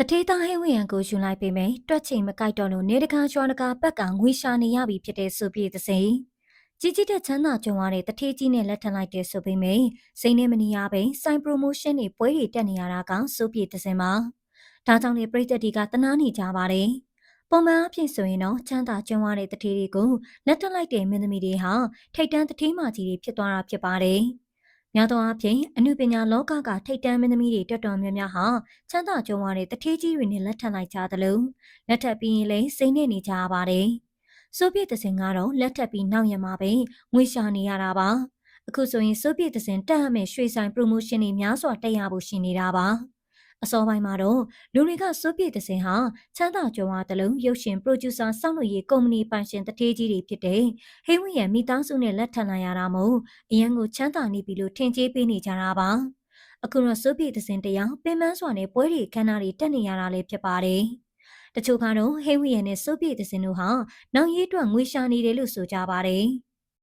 တထေးသားဟဲဝရံကိုယူလိုက်ပေမယ့်တွက်ချိန်မကိုက်တော့လို့နေတကာကျွမ်းတကာပက်ကငွေရှာနေရပြီဖြစ်တဲ့ဆိုပြည့်သစိန်ကြီးကြီးတဲ့ချမ်းသာကြုံရတဲ့တထေးကြီးနဲ့လက်ထပ်လိုက်တဲ့ဆိုပေမယ့်စိန်နဲ့မနေရပဲစိုင်းပရိုမိုးရှင်းတွေပွဲတွေတက်နေရတာကဆိုပြည့်သစိန်ပါဒါကြောင့်လေပြည်သက်တွေကတနာနေကြပါတယ်ပုံမှန်အဖြစ်ဆိုရင်တော့ချမ်းသာကြုံရတဲ့တထေးတွေကိုလက်ထပ်လိုက်တဲ့မင်းသမီးတွေဟာထိတ်တန်းတထေးမကြီးတွေဖြစ်သွားတာဖြစ်ပါတယ် များသောအားဖြင့်အနုပညာလောကကထိတ်တန်းမင်းသမီးတွေတော်တော်များများဟာချမ်းသာကြုံရတဲ့တထေးကြီးတွေနဲ့လက်ထပ်လိုက်ကြသလိုလက်ထပ်ပြီးရင်လည်းစိတ်နဲ့နေကြရပါတယ်။ဆိုဗီယက်တစင်ကတော့လက်ထပ်ပြီးနောက်ရမှာပဲငွေရှာနေရတာပါ။အခုဆိုရင်ဆိုဗီယက်တစင်တက်ရမယ့်ရွှေဆိုင်ပရိုမိုးရှင်းတွေများစွာတက်ရဖို့ရှိနေတာပါ။ အစောပိုင်းမှာတော့လူတွေကဆိုဗီယက်တစင်ဟာချမ်းသာကြုံရတဲ့လုံးရုပ်ရှင်ပရိုဂျူဆာစောင့်လို့ရေးကုမ္ပဏီပိုင်ရှင်တထေးကြီးတွေဖြစ်တဲ့ဟိဝင်းရမိသားစုနဲ့လက်ထပ်လာရတာမို့အရန်ကိုချမ်းသာနေပြီလို့ထင်ကြေးပေးနေကြတာပါအခုတော့ဆိုဗီယက်တစင်တရားပင်ပန်းစွာနဲ့ပွဲတွေခန်းနာတွေတက်နေရတာလည်းဖြစ်ပါတယ်တချို့ကတော့ဟိဝင်းရနဲ့ဆိုဗီယက်တစင်တို့ဟာနောက်ရေးအတွက်ငွေရှာနေတယ်လို့ဆိုကြပါတယ်